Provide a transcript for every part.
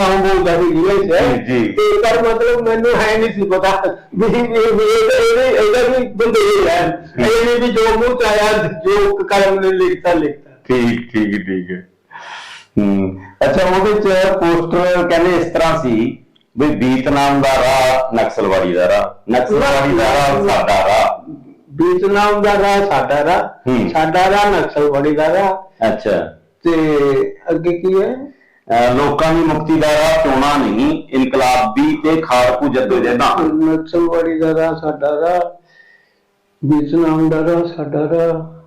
ਨਾਮ ਬੋਲਦਾ ਸੀ ਜ਼ਿਲ੍ਹੇ ਚ ਜੀ, ਜੀ। ਤੇ ਪਰ ਮਤਲਬ ਮੈਨੂੰ ਹੈ ਨਹੀਂ ਸੀ ਪਤਾ। ਵੀ ਵੀ ਵੀ ਇਹ ਇਹ ਇਹਦਾ ਵੀ ਬੰਦੇ ਹੈ ਇਹ ਨਹੀਂ ਵੀ ਜੋ ਮੂੰਹ ਚ ਆਇਆ ਜੋ ਕਰਮ ਨੇ ਲਿਖਤਾ ਲਿਖਤਾ। ਠੀਕ ਠੀਕ ਠੀਕ ਹੈ। ਹੂੰ। ਅੱਛਾ ਉਹਦੇ ਚ ਪੋਸਟਰ ਕਹਿੰਦੇ ਇਸ ਤਰ੍ਹਾਂ ਸੀ ਵੀ ਵੀਤਨਾਮ ਦਾ ਰਾਹ ਨਕਸਲਵਾੜੀ ਦਾ ਰਾਹ। ਨਕਸਲਵਾੜੀ ਦਾ ਰਾਹ ਸਾਡਾ ਰਾਹ। ਵੀਤਨਾਮ ਦਾ ਰਾਹ ਸਾਡਾ ਰਾਹ। ਹੂੰ। ਸਾਡਾ ਰਾਹ ਨਕਸਲਵਾੜੀ ਦਾ ਰਾਹ। ਅੱਛਾ। ਤੇ ਅੱਗੇ ਕੀ ਹੈ? ਲੋਕਾਂ ਦੀ ਮੁਕਤੀ ਦਾ ਰਾਹ ਚੋਣਾ ਨਹੀਂ ਇਨਕਲਾਬੀ ਤੇ ਖਾੜਕੂ ਜਦੋਜਹਿਦਾਂ ਨਕਸਲਵਾੜੀ ਦਾ ਰਾਹ ਸਾਡਾ ਰਾਹ ਵੀਤਨਾਮ ਦਾ ਰਾਹ ਸਾਡਾ ਰਾਹ।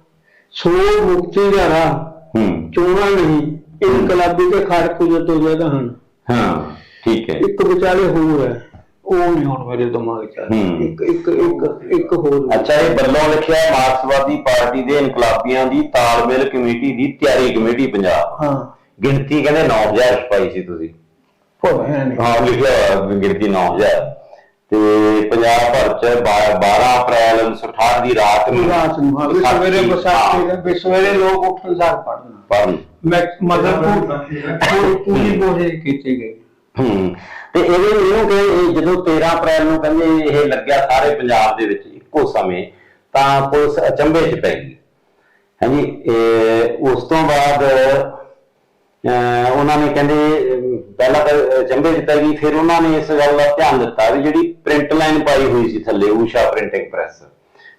ਸੋ ਮੁਕਤੀ ਦਾ ਰਾਹ ਹੂੰ। ਚੋਣਾ ਨਹੀਂ ਇਨਕਲਾਬੀ ਤੇ ਖਾੜਕੂ ਜਦੋਂ ਜਗ੍ਹਾ ਹਨ ਹਾਂ ਠੀਕ ਹੈ। ਇੱਕ ਵਿਚਾਲੇ ਹੋਰ ਹੈ। ਉਹ ਨਹੀਂ ਹੁਣ ਮੇਰੇ ਦਿਮਾਗ ਚ। ਇੱਕ ਇੱਕ ਇੱਕ ਇੱਕ ਹੋਰ। ਅੱਛਾ ਇਹ ਵੱਲੋਂ ਲਿਖਿਆ ਮਾਰਕਸਵਾਦੀ ਪਾਰਟੀ ਦੇ ਇਨਕਲਾਬੀਆਂ ਦੀ ਤਾਲਮੇਲ ਕਮੇਟੀ ਦੀ ਤਿਆਰੀ ਕਮੇਟੀ ਪੰਜਾਬ। ਹਾਂ। ਗਿਣਤੀ ਕਹਿੰਦੇ 9000 ਛਪਾਈ ਸੀ ਤੁਸੀਂ। ਹਾਂ ਲਿਖਿਆ ਹੋਇਆ ਗਿਣਤੀ 9000 ਤੇ ਪੰਜਾਬ ਭਰ ਚ 12 ਅਪ੍ਰੈਲ 1968 ਦੀ ਰਾਤ ਨੂੰ ਰਾਤ ਨੂੰ ਹਾਂ, ਵੀ ਸਵੇਰੇ ਬਸਾਤੇ ਦੇ ਵੀ ਸਵੇਰੇ ਲੋਕ ਉੱਠਣ ਸਾਰ ਪੜਨਾ ਪੜ੍ਹਨ। ਮੈਂ ਮਤਲਬ ਪੂਰੀ ਬੋਝੇ ਕੀਤੇ ਗਏ ਹੂੰ ਤੇ ਇਹਦੇ ਇਹਨੂੰ ਕਿ ਜਦੋਂ 13 ਅਪ੍ਰੈਲ ਨੂੰ ਕਹਿੰਦੇ ਇਹ ਲੱਗਿਆ ਸਾਰੇ ਪੰਜਾਬ ਦੇ ਵਿੱਚ ਇੱਕੋ ਸਮੇਂ ਤਾਂ ਪੁਲਿਸ ਅਚੰਭੇ 'ਚ ਪੈ ਗਈ। ਹਾਂਜੀ ਉਸ ਤੋਂ ਬਾਅਦ ਉਹਨਾਂ ਨੇ ਕਹਿੰਦੇ ਪਹਿਲਾਂ ਤਾਂ ਅਚੰਭੇ 'ਚ ਪੈ ਗਈ ਫਿਰ ਉਹਨਾਂ ਨੇ ਇਸ ਗੱਲ ਦਾ ਧਿਆਨ ਦਿੱਤਾ ਵੀ ਜਿਹੜੀ ਪ੍ਰਿੰਟ ਲਾਈਨ ਪਾਈ ਹੋਈ ਸੀ ਥੱਲੇ ਊਸ਼ਾ ਪ੍ਰਿੰਟਿੰਗ ਪ੍ਰੈਸ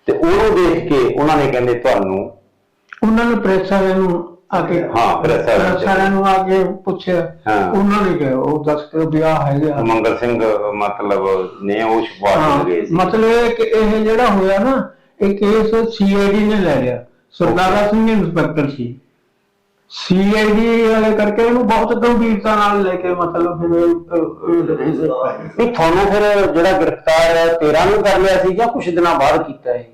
ਤੇ ਉਹਨੂੰ ਦੇਖ ਕੇ ਉਹਨਾਂ ਨੇ ਕਹਿੰਦੇ ਤੁਹਾਨੂੰ ਉਹਨਾਂ ਨੇ ਪ੍ਰੈਸ ਨੂੰ ਆ ਕੇ ਹਾਂ, ਪ੍ਰੈਸ ਨੂੰ। ਆ ਕੇ ਪੁੱਛਿਆ। ਉਹਨਾਂ ਨੇ ਕਿਹਾ ਉਹ ਦੱਸ ਕੇ ਵਿਆਹ ਹੈਗਾ। ਮੰਗਲ ਸਿੰਘ ਮਤਲਬ ਨੇ ਉਹ ਛਪਵਾ ਹਾਂ, ਕੇ ਗਏ ਸੀ ਮਤਲਬ ਇਹ ਕਿ ਇਹ ਜਿਹੜਾ ਹੋਇਆ ਨਾ ਇਹ ਕੇਸ ਸੀਆਈਡੀ ਨੇ ਲੈ ਲਿਆ। ਸਰਦਾਰਾ ਸਿੰਘ ਇੰਸਪੈਕਟਰ ਸੀ। ਸੀਆਈਡੀ ਵਾਲੇ ਕਰਕੇ ਇਹਨੂੰ ਬਹੁਤ ਗੰਭੀਰਤਾ ਨਾਲ ਲੈ ਕੇ ਮਤਲਬ ਫਿਰ ਇਹ- ਨਹੀਂ ਤੁਹਾਨੂੰ ਫਿਰ ਜਿਹੜਾ ਗ੍ਰਿਫਤਾਰ ਹੈ 13 ਨੂੰ ਕਰ ਲਿਆ ਸੀ ਜਾਂ ਕੁਝ ਦਿਨਾਂ ਬਾਅਦ ਕੀਤਾ ਹੈ?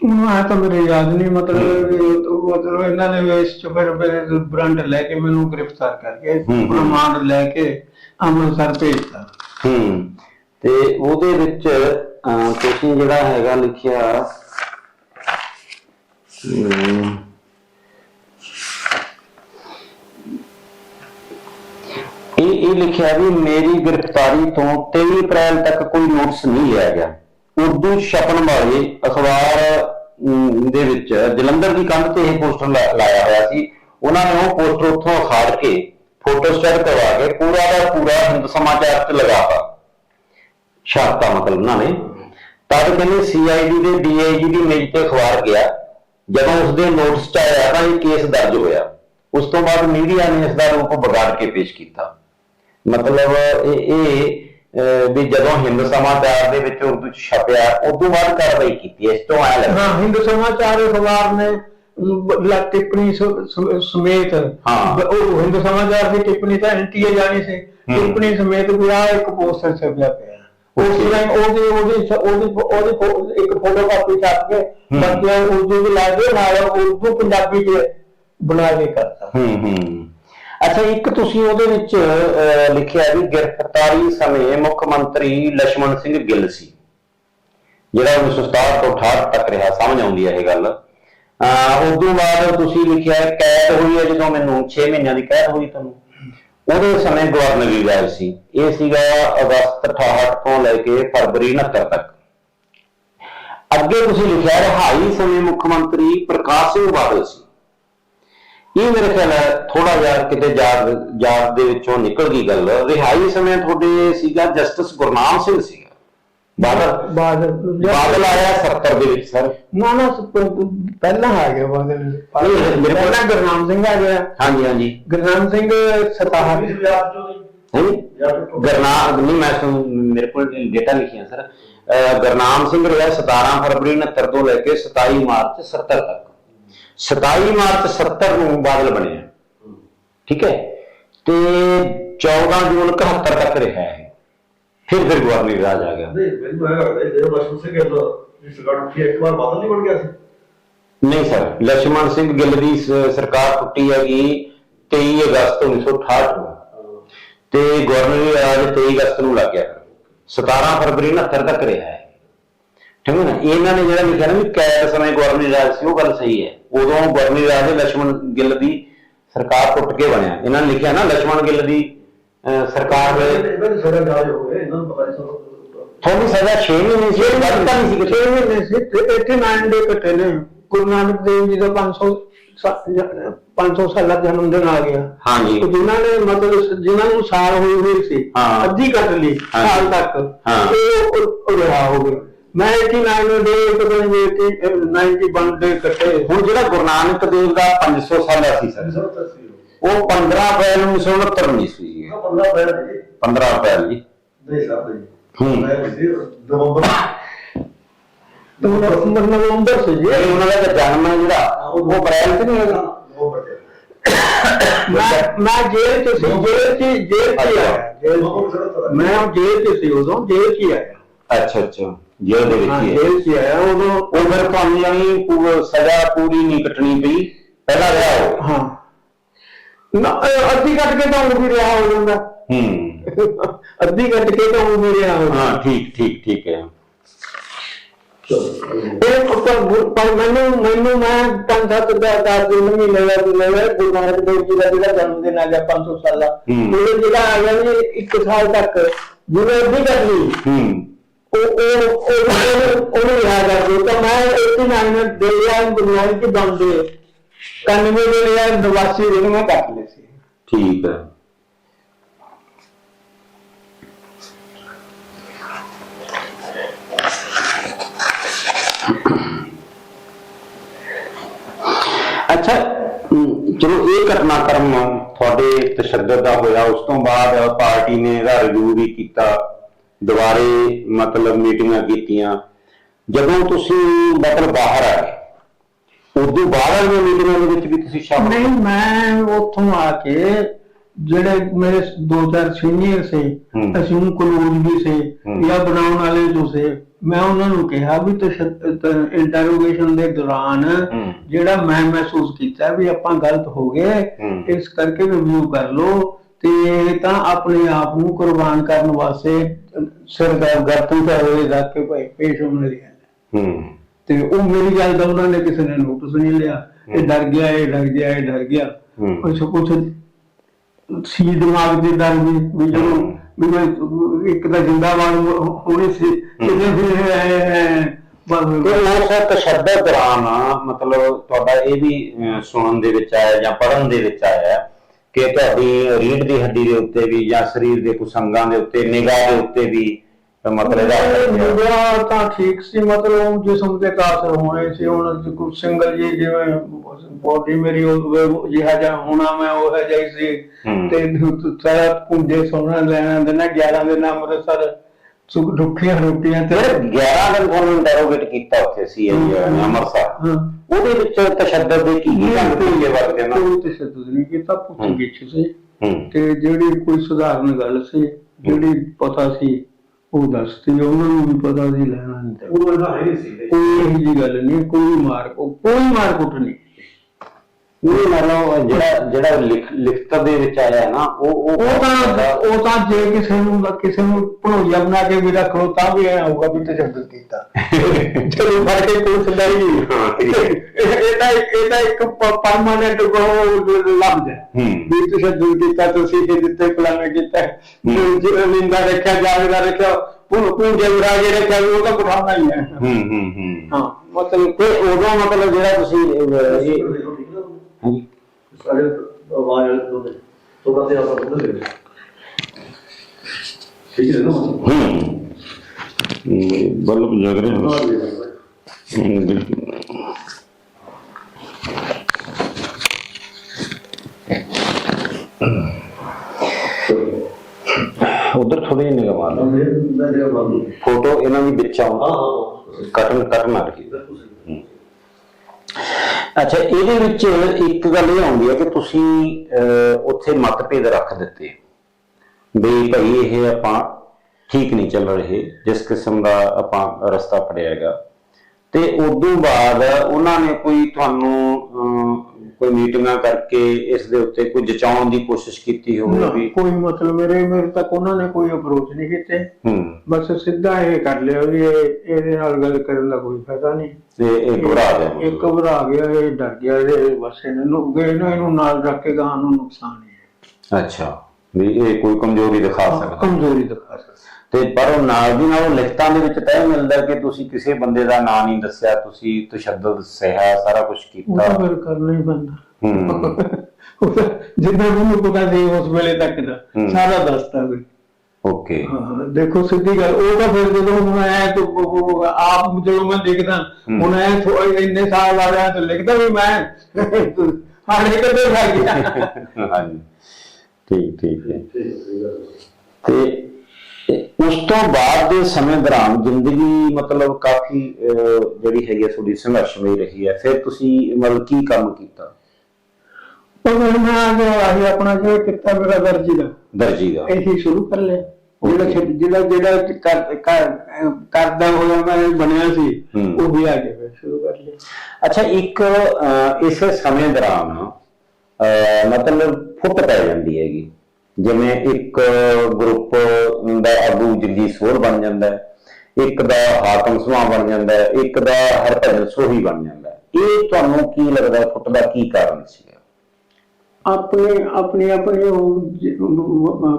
ਉਹਨੂੰ ਆ ਤਾਂ ਮੇਰੇ ਯਾਦ ਨਹੀਂ ਮਤਲਬ ਇਹ ਉਹ ਮਤਲਬ ਇਹਨਾਂ ਨੇ ਇਸ ਚ ਫਿਰ ਮੇਰੇ ਬ੍ਰਾਂਡ ਲੈ ਕੇ ਮੈਨੂੰ ਗ੍ਰਿਫਤਾਰ ਕਰਕੇ ਹੂੰ। ਪ੍ਰਮਾਣ ਲੈ ਕੇ ਅੰਮ੍ਰਿਤਸਰ ਭੇਜਤਾ। ਹੂੰ ਤੇ ਉਹਦੇ ਵਿੱਚ ਅਹ, ਤੁਸੀਂ ਜਿਹੜਾ ਹੈਗਾ ਲਿਖਿਆ ਇਹ ਇਹ ਲਿਖਿਆ ਵੀ ਮੇਰੀ ਗ੍ਰਿਫਤਾਰੀ ਤੋਂ 23 ਅਪ੍ਰੈਲ ਤੱਕ ਕੋਈ ਨੋਟਿਸ ਨਹੀਂ ਲਿਆ ਗਿਆ। ਉਰਦੂ ਛਪਣ ਵਾਲੇ ਅਖਬਾਰ ਦੇ ਵਿੱਚ ਜਲੰਧਰ ਦੀ ਕੰਧ ਤੇ ਇਹ ਪੋਸਟਰ ਲਾਇਆ ਹੋਇਆ ਸੀ। ਉਹਨਾਂ ਨੇ ਉਹ ਪੋਸਟਰ ਉੱਥੋਂ ਖਾੜ ਕੇ ਫੋਟੋ ਕਰਵਾ ਕੇ ਪੂਰਾ ਦਾ ਪੂਰਾ ਹਿੰਦ ਸਮਾਚਾਰ ਤੇ ਲਗਾਤਾ ਛਾਪਤਾ ਮਤਲਬ ਉਹਨਾਂ ਨੇ। ਤਦ ਕਹਿੰਦੇ ਸੀਆਈਡੀ ਦੇ ਡੀਆਈਜੀ ਦੀ ਮੇਜ ਤੇ ਅਖਬਾਰ ਗਿਆ। ਜਦੋਂ ਉਸ ਦੇ ਨੋਟਿਸ ਚ ਆਇਆ ਤਾਂ ਇਹ ਕੇਸ ਦਰਜ ਹੋਇਆ। ਉਸ ਤੋਂ ਬਾਅਦ ਮੀਡੀਆ ਨੇ ਇਸ ਦਾ ਰੂਪ ਵਿਗਾੜ ਕੇ ਪੇਸ਼ ਕੀਤਾ। ਮਤਲਬ ਇਹ ਵੀ ਜਦੋਂ ਹਿੰਦ ਸਮਾਚਾਰ ਦੇ ਵਿੱਚ ਉਰਦੂ ਚ ਛਪਿਆ ਤੋਂ ਬਾਅਦ ਕਾਰਵਾਈ ਕੀਤੀ ਇਸ ਤੋਂ ਆਇਆ ਲੱਗਦਾ। ਹਾਂ ਹਿੰਦ ਸਮਾਚਾਰ ਅਖਬਾਰ ਨੇ ਲਾ ਟਿੱਪਣੀ ਸਮੇਤ। ਉਹ ਹਿੰਦ ਸਮਾਚਾਰ ਦੀ ਟਿੱਪਣੀ ਤਾਂ ਐਂਟੀਏ ਜਾਣੀ ਸੀ। ਟਿੱਪਣੀ ਸਮੇਤ ਆ ਇੱਕ ਪੋਸਟਰ ਛਪਿਆ ਪਿਆ। ਉਸ. ਟਾਈਮ ਉਹਦੀ ਉਹਦੀ ਉਹਦੀ ਉਹਦੀ ਇੱਕ ਫੋਟੋ ਕਾਪੀ ਛਾਪ ਕੇ। ਬਾਕੀ ਉਰਦੂ ਦੀ ਲਾ ਕੇ ਨਾਲ ਉਰਦੂ ਪੰਜਾਬੀ ਚ ਬਣਾ ਕੇ ਕਰਤਾ। ਹੂੰ ਹੂੰ। ਅੱਛਾ ਇੱਕ ਤੁਸੀਂ ਉਹਦੇ ਵਿੱਚ ਅਹ, ਲਿਖਿਆ ਵੀ ਗ੍ਰਿਫਤਾਰੀ ਸਮੇਂ ਮੁੱਖ ਮੰਤਰੀ ਲਛਮਣ ਸਿੰਘ ਗਿੱਲ ਸੀ। ਜਿਹੜਾ 1967 ਤੋਂ 68 ਤੱਕ ਰਿਹਾ ਸਮਝ ਆਉਂਦੀ ਹੈ ਇਹ ਗੱਲ। ਅਹ ਉਸ ਤੋਂ ਬਾਅਦ ਤੁਸੀਂ ਲਿਖਿਆ ਕੈਦ ਹੋਈ ਹੈ ਜਦੋਂ ਮੈਨੂੰ 6 ਮਹੀਨਿਆਂ ਦੀ ਕੈਦ ਹੋਈ ਤੁਹਾਨੂੰ। ਉਹਦੇ ਸਮੇਂ ਗਵਰਨਰ ਵੀ ਗਾਇਬ ਸੀ। ਇਹ ਸੀਗਾ ਅਗਸਤ 68 ਤੋਂ ਲੈ ਕੇ ਫਰਵਰੀ 69 ਤੱਕ। ਅੱਗੇ ਤੁਸੀਂ ਲਿਖਿਆ ਰਿਹਾਈ ਸਮੇਂ ਮੁੱਖ ਮੰਤਰੀ ਪ੍ਰਕਾਸ਼ ਸਿੰਘ ਬਾਦਲ ਸੀ। ਇਹ ਮੇਰੇ ਖਿਆਲ ਹੈ ਥੋੜਾ ਜਿਹਾ ਕਿਤੇ ਯਾਦ ਯਾਦ ਦੇ ਵਿੱਚੋਂ ਨਿਕਲ ਗਈ ਗੱਲ। ਰਿਹਾਈ ਸਮੇਂ ਤੁਹਾਡੇ ਸੀਗਾ ਜਸਟਿਸ ਗੁਰਨਾਮ ਸਿੰਘ ਸੀਗਾ। ਬਾਦਲ। ਬਾਦ ਬਾਦਲ ਆਇਆ 70 ਦੇ ਵਿੱਚ ਸਰ। ਨਾ ਨਾ ਪਹਿਲਾਂ ਆ ਗਿਆ ਬਾਦਲ। ਮੇਰੇ ਕੋਲ- ਗੁਰਨਾਮ ਸਿੰਘ ਆ ਗਿਆ। ਹਾਂਜੀ ਹਾਂਜੀ। ਗੁਰਨਾਮ ਸਿੰਘ 67 ਹੈ? ਗਰਨਾਮ ਨਹੀਂ ਮੈਂ ਸੁਣ- ਮੇਰੇ ਕੋਲ ਡੇਟਾ ਲਿਖਿਆ ਸਰ। ਗੁਰਨਾਮ ਸਿੰਘ ਰਿਹਾ 17 ਫਰਵਰੀ 69 ਤੋਂ ਲੈ ਕੇ 27 ਮਾਰਚ 70 ਤੱਕ। 27 ਮਾਰਚ 70 ਨੂੰ ਬਾਦਲ ਬਣਿਆ ਠੀਕ ਹੈ? ਤੇ 14 ਜੂਨ 71 ਤੱਕ ਰਿਹਾ ਹੈ ਫਿਰ ਫਿਰ ਗਵਰਨਰ ਰਾਜ ਆ ਗਿਆ। ਨਹੀਂ ਸਰ ਲక్ష్మణ ਸਿੰਘ ਗਿੱਲ ਦੀ ਸਰਕਾਰ ਟੁੱਟੀ ਹੈਗੀ 23 ਅਗਸਤ 1968 ਨੂੰ। ਤੇ ਗਵਰਨਰ ਰਾਜ 23 ਅਗਸਤ ਨੂੰ ਲੱਗ ਗਿਆ। 17 ਫਰਵਰੀ 69 ਤੱਕ ਰਿਹਾ ਹੈ ਠੀਕ ਹੈ ਨਾ? ਇਹਨਾਂ ਨੇ ਜਿਹੜਾ ਲਿਖਿਆ ਨਾ ਵੀ ਕੈਦ ਸਮੇਂ ਗਵਰਨਰੀ ਰਾਜ ਸੀ ਉਹ ਗੱਲ ਸਹੀ ਹੈ। ਉਦੋਂ ਗਵਰਨਰੀ ਰਾਜ ਲక్ష్మణ ਗਿੱਲ ਦੀ ਸਰਕਾਰ ਟੁੱਟ ਕੇ ਬਣਿਆ। ਇਹਨਾਂ ਨੇ ਲਿਖਿਆ ਨਾ ਲక్ష్మణ ਗਿੱਲ ਦੀ ਸਰਕਾਰ ਵੇਲੇ ਇਹਨਾਂ ਸਜ਼ਾ 6 ਮਹੀਨੇ ਸੀ ਵੱਧ ਨਹੀਂ ਸੀ ਕਿਤੇ। ਛੇ ਮਹੀਨੇ ਸੀ ਤੇ 89 ਦੇ ਕੱਟੇ ਨੇ। ਗੁਰੂ ਨਾਨਕ ਦੇਵ ਜੀ ਦਾ 500 ਸਾ- ਜ- 500 ਸਾਲਾ ਜਨਮ ਦਿਨ ਆ ਗਿਆ। ਹਾਂਜੀ। ਜਿਨ੍ਹਾਂ ਨੇ ਮਤਲਬ ਸ- ਜਿਨ੍ਹਾਂ ਨੂੰ ਸਾਲ ਹੋਈ ਹੋਈ ਸੀ ਅੱਧੀ ਕੱਟ ਲਈ ਸਾਲ ਤੱਕ। ਹਾਂ। ਉਹ ਉਹ ਰਿਹਾ ਹੋ ਗਿਆ। ਮੈਂ 89 ਦੇ ਕਦੋਂ ਜੇ 91 ਦੇ ਕੱਟੇ ਹੁਣ ਜਿਹੜਾ ਗੁਰੂ ਨਾਨਕ ਦੇਵ ਦਾ 500 ਸਾਲਾ ਸੀ ਸਰ ਉਹ 15 ਅਪ੍ਰੈਲ 1969 ਨਹੀਂ ਸੀ ਜੀ। ਹਾਂ ਬੰਦਾ ਬੈਠ ਜੀ। 15 ਅਪ੍ਰੈਲ ਜੀ। ਨਹੀਂ ਸਾਹਿਬ ਜੀ ਹੂੰ। ਮੈਂ ਜੀ ਨਵੰਬਰ। ਤੇ ਨਵੰਬਰ ਨਵੰਬਰ ਸੀ ਜੀ। ਇਹ ਉਹਨਾਂ ਦਾ ਜਨਮ ਹੈ ਜਿਹੜਾ। ਉਹ ਅਪ੍ਰੈਲ ਤੇ ਨਹੀਂ ਹੈਗਾ ਮੈਂ ਮੈਂ ਜੇਲ੍ਹ ਚ ਸੀ ਜੇਲ੍ਹ ਚ ਜੇਲ੍ਹ ਚ ਮੈਂ ਉਹ ਜੇਲ੍ਹ ਚ ਸੀ ਉਦੋਂ ਜੇਲ੍ਹ ਚ ਹੀ ਆਇਆ। ਅੱਛਾ ਅੱਛਾ। ਜੇਲ੍ਹ ਦੇ ਵਿੱਚ ਹਾਂ ਹੀ ਹੈ। ਜੇਲ੍ਹ ਚ ਹੀ ਆਇਆ ਉਦੋਂ ਉਹ ਫਿਰ ਤੁਹਾਨੂੰ ਜਾਨੀ ਪੂਰ- ਸਜ਼ਾ ਪੂਰੀ ਨਹੀਂ ਕੱਟਣੀ ਪਈ। ਪਹਿਲਾਂ ਰਿਹਾ ਹੋ ਹਾਂ। ਨਾ ਇਹ ਅੱਧੀ ਕੱਟ ਕੇ ਤਾਂ ਉਹ ਵੀ ਰਿਹਾ ਹੋ ਜਾਂਦਾ। ਹੂੰ। ਅੱਧੀ ਕੱਟ ਕੇ ਤਾਂ ਉਹ ਵੀ ਰਿਹਾ ਹੋ ਜਾਂਦਾ। ਹਾਂ ਠੀਕ ਠੀਕ ਠੀਕ ਹੈ। ਇਹ ਪਰ ਪਰ ਮੈਨੂੰ ਮੈਨੂੰ ਮੈਂ ਪੰਜ ਸੱਤ ਦਾ ਦਸ ਦਿਨ ਮਹੀਨੇ ਦਾ ਮਿਲਿਆ ਗੁਰੂ ਨਾਨਕ ਦੇਵ ਜੀ ਦਾ ਜਿਹੜਾ ਜਨਮ ਦਿਨ ਆ ਗਿਆ 500 ਸਾਲਾ ਹੂੰ। ਉਹ ਜਿਹੜਾ ਆ ਗਿਆ ਜੀ ਇੱਕ ਸਾਲ ਤੱਕ। ਜਿਵੇਂ ਅੱਧੀ ਕੱਟ ਲਈ। ਹੂੰ। ਉਹ ਉਹ ਉਹਨੂੰ ਯਾਦ ਕਰ ਦੋ ਤਾਂ ਮੈਂ ਇੱਕ ਨਾਮ ਦੇ ਲਿਆ ਦੁਨੀਆ ਦੀ ਬੰਦੇ 91 ਦੇ ਲਿਆ ਨਵਾਸੀ ਦਿਨ ਮੈਂ ਕੱਟ ਲਏ ਸੀ। ਠੀਕ ਹੈ ਅੱਛਾ ਅਮ, ਚਲੋ ਇਹ ਘਟਨਾਕ੍ਰਮ ਤੁਹਾਡੇ ਤਸ਼ੱਦਦ ਦਾ ਹੋਇਆ ਉਸ ਤੋਂ ਬਾਅਦ ਪਾਰਟੀ ਨੇ ਇਹਦਾ ਰਿਵਿਊ ਵੀ ਕੀਤਾ। ਦੁਬਾਰੇ ਮਤਲਬ ਮੀਟਿੰਗਾਂ ਕੀਤੀਆਂ ਜਦੋਂ ਤੁਸੀਂ ਮਤਲਬ ਬਾਹਰ ਆਏ ਉਦੋਂ ਬਾਅਦ ਵਾਲੀਆਂ ਮੀਟਿੰਗਾਂ ਦੇ ਵਿੱਚ ਵੀ ਤੁਸੀਂ ਸ਼ਾਮਲ ਨਹੀਂ ਮੈਂ ਉੱਥੋਂ ਆ ਕੇ ਜਿਹੜੇ ਮੇਰੇ ਦੋ ਚਾਰ ਸੀਨੀਅਰ ਸੀ। ਅਸੀਂ ਉਹ ਕਲੋਜ਼ ਵੀ ਸੀ। ਜਾਂ ਬਣਾਉਣ ਵਾਲੇ ਜੋ ਸੀ ਮੈਂ ਉਹਨਾਂ ਨੂੰ ਕਿਹਾ ਵੀ ਇੰਟਰੋਗੇਸ਼ਨ ਦੇ ਦੌਰਾਨ। ਜਿਹੜਾ ਮੈਂ ਮਹਿਸੂਸ ਕੀਤਾ ਵੀ ਆਪਾਂ ਗਲਤ ਹੋ ਗਏ। ਇਸ ਕਰਕੇ ਰਿਵਿਊ ਕਰ ਲਓ ਤੇ ਤਾਂ ਆਪਣੇ ਆਪ ਨੂੰ ਕੁਰਬਾਨ ਕਰਨ ਵਾਸਤੇ ਸਿਰ ਦਾ ਗਰਦਨ ਤੇ ਹੋਏ ਜਾ ਕੇ ਭਾਈ ਪੇਸ਼ ਹੋਣ ਲਈ ਹੈ। ਤੇ ਉਹ ਮੇਰੀ ਗੱਲ ਦਾ ਉਹਨਾਂ ਨੇ ਕਿਸੇ ਨੇ ਨੋਟਿਸ ਨਹੀਂ ਲਿਆ। ਇਹ ਡਰ ਗਿਆ ਇਹ ਡਰ ਗਿਆ ਇਹ ਡਰ ਗਿਆ। ਕੁਛ ਕੁਛ ਸੀ ਦਿਮਾਗ ਦੇ ਡਰ ਵੀ ਵੀ ਜਦੋਂ। ਵੀ ਮੈਂ ਇੱਕ ਤਾਂ ਜਿੰਦਾਬਾਦ ਹੋਣੀ ਸੀ ਕਿਤੇ ਫਿਰ ਤੇ ਉਸ ਤਸ਼ੱਦਦ ਦੌਰਾਨ ਮਤਲਬ ਤੁਹਾਡਾ ਇਹ ਵੀ ਸੁਣਨ ਦੇ ਵਿੱਚ ਆਇਆ ਜਾਂ ਪੜਨ ਦੇ ਵਿੱਚ ਆਇਆ। ਕਿ ਤੁਹਾਡੀ ਰੀੜ ਦੀ ਹੱਡੀ ਦੇ ਉੱਤੇ ਵੀ ਜਾਂ ਸਰੀਰ ਦੇ ਕੁਝ ਅੰਗਾਂ ਦੇ ਉੱਤੇ ਨਿਗਾਹ ਦੇ ਉੱਤੇ ਵੀ ਮਤਲਬ ਇਹਦਾ ਤਾਂ ਠੀਕ ਸੀ ਮਤਲਬ ਜਿਸਮ ਦੇ ਕਾਸਰ ਹੋਣੇ ਸੀ ਹੁਣ ਕੋਈ ਸਿੰਗਲ ਜੀ ਜਿਵੇਂ ਬੋਡੀ ਮੇਰੀ ਉਹ ਜਿਹਾ ਜਿਹਾ ਹੋਣਾ ਮੈਂ ਉਹ ਹੀ ਸੀ ਹੂੰ। ਤੇ ਸਾਰਾ ਪੁੰਜੇ ਸੋਨਾ ਲੈਣਾ ਦੇਣਾ 11 ਦੇ ਨਾਮ ਅੰਮ੍ਰਿਤਸਰ ਸੁਖ ਦੁੱਖੀਆਂ ਰੋਟੀਆਂ ਤੇ ਫਿਰ 11 ਦਿਨ ਤੁਹਾਨੂੰ ਇੰਟਰੋਗੇਟ ਕੀਤਾ ਉੱਥੇ ਸੀ ਅੰਮ੍ਰਿਤਸਰ। ਹਾਂ। ਉਹਦੇ ਵਿੱਚ ਤਸ਼ੱਦਦ ਦੇ ਕੀ ਕੀ ਗੱਲ ਹੋਈ ਹੈ ਵਕਤ ਨਾਲ? ਕੋਈ ਤਸ਼ੱਦਦ ਨਹੀਂ ਕੀਤਾ ਪੁੱਛ। ਗਿੱਛ ਸੀ। ਹੂੰ। ਤੇ ਜਿਹੜੀ ਕੋਈ ਸੁਧਾਰਨ ਗੱਲ ਸੀ ਜਿਹੜੀ ਪਤਾ ਸੀ ਉਹ ਦੱਸਤੀ। ਉਹਨਾਂ ਨੂੰ ਵੀ ਪਤਾ ਸੀ ਲੈਣਾ ਨਹੀਂ ਤੇ। ਉਹ ਇਹਨਾਂ ਹੈ ਸੀ। ਕੋਈ ਇਹੋ ਜਿਹੀ ਗੱਲ ਨਹੀਂ ਕੋਈ ਮਾਰ ਕੋਈ ਮਾਰ ਕੁੱਟ ਨਹੀਂ। ਇਹ ਮਤਲਬ ਜਿਹੜਾ ਜਿਹੜਾ ਲਿਖ- ਲਿਖਤ ਦੇ ਵਿੱਚ ਆਇਆ ਨਾ ਉਹ ਉਹ ਉਹ ਤਾਂ ਉਹ ਤਾਂ ਜੇ ਕਿਸੇ ਨੂੰ ਕਿਸੇ ਨੂੰ ਭਣੋਈਆ ਬਣਾ ਕੇ ਵੀ ਰੱਖ ਲਓ ਤਾਂ ਵੀ ਐ ਹੋਊਗਾ ਵੀ ਤਸ਼ੱਦਦ ਕੀਤਾ ਚਲੋ ਫੜ ਕੇ ਕੋਈ ਸਦਾਈ ਹਾਂ, ਠੀਕ ਹੈ। ਇਹਦਾ ਇਹਦਾ ਇੱਕ ਪਰਮਾਨੈਂਟ ਗੋ ਲਫ਼ਜ਼ ਹੈ। ਹੂੰ। ਵੀ ਤਸ਼ੱਦਦ ਕੀਤਾ ਤੁਸੀਂ ਇਹ ਦਿੱਤੇ ਫਲਾਣਾ ਕੀਤਾ। ਜਿਹੜਾ ਨਿੰਦਾ ਰੱਖਿਆ ਜਾਵੇਦਾ ਰੱਖਿਆ ਉਹ ਉਹ ਜਵਰਾਜੇ ਰੱਖਿਆ ਉਹ ਤਾਂ ਬਿਠਾਉਣਾ ਹੀ ਹੈ। ਹੂੰ ਹੂੰ ਹੂੰ। ਹਾਂ ਮਤਲਬ ਤੇ ਉਦੋਂ ਮਤਲਬ ਜਿਹੜਾ ਤੁਸੀਂ ਅਹ, ਇਹ ਹਾਂਜੀ ਸਾਰੇ ਆਵਾਜ਼ ਤੋਂ ਤੋਂ ਕਰਦੇ ਆਪਾਂ ਬੋਲ ਰਹੇ ਠੀਕ ਹੈ ਨਾ? ਹੂੰ। ਬਲਬ ਜਗ ਰਹੇ। ਹਾਂ ਹੋ ਜੀ ਹੂੰ, ਬਿਲਕੁਲ ਉਧਰ ਥੋੜੀ ਜਿਹੀ ਨਿਗਾਹ ਮਾਰ ਲਓ। ਫੋਟੋ ਇਹਨਾਂ ਦੀ ਵਿੱਚ ਹਾਂ ਆਉਂ ਹਾਂ। ਕਟਨ ਬਿਲਕੁਲ ਸਹੀ। ਅੱਛਾ ਇਹਦੇ ਵਿੱਚ ਇੱਕ ਗੱਲ ਇਹ ਆਉਂਦੀ ਹੈ ਕਿ ਤੁਸੀਂ ਅਹ, ਉੱਥੇ ਮਤਭੇਦ ਰੱਖ ਦਿੱਤੇ। ਵੀ ਭਾਈ ਇਹ ਆਪਾਂ ਠੀਕ ਨਹੀਂ ਚੱਲ ਰਹੇ ਜਿਸ ਕਿਸਮ ਦਾ ਆਪਾਂ ਰਸਤਾ ਫੜਿਆ ਹੈਗਾ। ਤੇ ਉਦੋਂ ਬਾਅਦ ਉਹਨਾਂ ਨੇ ਕੋਈ ਤੁਹਾਨੂੰ ਅਹ, ਕੋਈ ਮੀਟਿੰਗਾਂ ਕਰਕੇ ਇਸ ਦੇ ਉੱਤੇ ਕੋਈ ਜਚਾਉਣ ਦੀ ਕੋਸ਼ਿਸ਼ ਕੀਤੀ ਹੋਵੇ ਵੀ? ਕੋਈ ਮਤਲਬ ਮੇਰੇ ਮੇਰੇ ਤੱਕ ਉਹਨਾਂ ਨੇ ਕੋਈ ਅਪਰੋਚ ਨਹੀਂ ਕੀਤੇ। ਹੂੰ। ਬਸ ਸਿੱਧਾ ਇਹ ਕਰ ਲਿਆ ਵੀ ਇਹ ਇਹਦੇ ਨਾਲ ਗੱਲ ਕਰਨ ਦਾ ਕੋਈ ਫਾਇਦਾ ਨਹੀਂ। ਤੇ ਇਹ ਘਬਰਾ ਗਿਆ ਇਹ ਘਬਰਾ ਗਿਆ ਇਹ ਡਰ ਗਿਆ ਇਹ ਬਸ ਇਹਨੂੰ ਗਏ ਨਾ ਇਹਨੂੰ ਨਾਲ ਰੱਖ ਕੇ ਗਾਂ ਨੂੰ ਨੁਕਸਾਨ ਹੀ ਹੈ। ਅੱਛਾ। ਵੀ ਇਹ ਕੋਈ ਕਮਜ਼ੋਰੀ ਦਿਖਾ ਸਕਦਾ। ਕਮਜ਼ੋਰੀ ਦਿਖਾ ਸਕਦਾ। ਤੇ ਪਰ ਉਹ ਨਾਲ ਦੀ ਨਾਲ ਉਹ ਲਿਖਤਾਂ ਦੇ ਵਿੱਚ ਤੈਅ ਮਿਲਦਾ ਕਿ ਤੁਸੀਂ ਕਿਸੇ ਬੰਦੇ ਦਾ ਨਾਂ ਨਹੀਂ ਦੱਸਿਆ ਤੁਸੀਂ ਤਸ਼ੱਦਦ ਸਹਿਆ ਸਾਰਾ ਕੁਝ ਉਹ ਕੀਤਾ ਤਾਂ ਫਿਰ ਕਰਨਾ ਹੀ ਪੈਂਦਾ। ਹੂੰ। ਉਹ ਤਾਂ ਜਿੰਨਾ ਮੈਨੂੰ ਪਤਾ ਸੀ ਉਸ ਵੇਲੇ ਤੱਕ ਦਾ। ਸਾਰਾ ਦੱਸਤਾ ਵੀ। ਓਕੇ। ਹਾਂ ਦੇਖੋ ਸਿੱਧੀ ਗੱਲ ਉਹ ਤਾਂ ਫਿਰ ਜਦੋਂ ਹੁਣ ਆਇਆ ਤਾਂ ਉਹ- ਉਹ ਆਪ ਜਦੋਂ ਮੈਂ ਲਿਖਦਾ ਹੂੰ। ਹੁਣ ਐ ਇੰਨੇ ਸਾਲ ਆ ਰਿਹਾ ਤਾਂ ਲਿਖਦਾ ਵੀ ਮੈਂ। ਹਾਲੇ ਕਦੇ ਲੱਗ ਗਿਆ। ਹਾਂਜੀ। ਠੀਕ ਠੀਕ ਹੈ। ਹੈ। ਤੇ ਉਸ ਤੋਂ ਬਾਅਦ ਦੇ ਸਮੇਂ ਦੌਰਾਨ ਜ਼ਿੰਦਗੀ ਮਤਲਬ ਕਾਫੀ ਜਿਹੜੀ ਹੈਗੀ ਹੈ ਤੁਹਾਡੀ ਸੰਘਰਸ਼ਮਈ ਰਹੀ ਹੈ। ਫਿਰ ਤੁਸੀਂ ਮਤਲਬ ਕੀ ਕੰਮ ਕੀਤਾ? ਫਿਰ ਮੈਂ ਗਿਆ ਆਹੀ ਆਪਣਾ ਜੋ ਕਿੱਤਾ ਮੇਰਾ ਦਰਜੀ ਦਾ। ਦਰਜੀ ਦਾ। ਇਹੀ ਸ਼ੁਰੂ ਕਰ ਲਿਆ। ਜਿਹੜਾ ਜਿਹੜਾ ਜਿਹੜਾ ਕਰ- ਕਰ- ਕਰਦਾ ਹੋਇਆ ਮੈਂ ਬਣਿਆ ਸੀ। ਉਹ ਵੀ ਆ ਕੇ ਫਿਰ ਸ਼ੁਰੂ ਕਰ ਲਿਆ। ਅੱਛਾ ਇੱਕ ਇਸੇ ਸਮੇਂ ਦੌਰਾਨ ਮਤਲਬ ਫੁੱਟ ਪੈ ਜਾਂਦੀ ਹੈਗੀ। ਜਿਵੇਂ ਇੱਕ ਗਰੁੱਪ ਦਾ ਆਗੂ ਜਗਜੀਤ ਸੋਹਲ ਬਣ ਜਾਂਦਾ ਹੈ ਇੱਕ ਦਾ ਹਾਕਮ ਸੁਹਾ ਬਣ ਜਾਂਦਾ ਹੈ ਇੱਕ ਦਾ ਹਰਭਜਨ ਸੋਹੀ ਬਣ ਜਾਂਦਾ ਹੈ। ਇਹ ਤੁਹਾਨੂੰ ਕੀ ਲੱਗਦਾ ਫੁੱਟ ਦਾ ਕੀ ਕਾਰਨ ਸੀ ਆਪਣੇ ਆਪਣੇ ਆਪਣੇ ਉਹ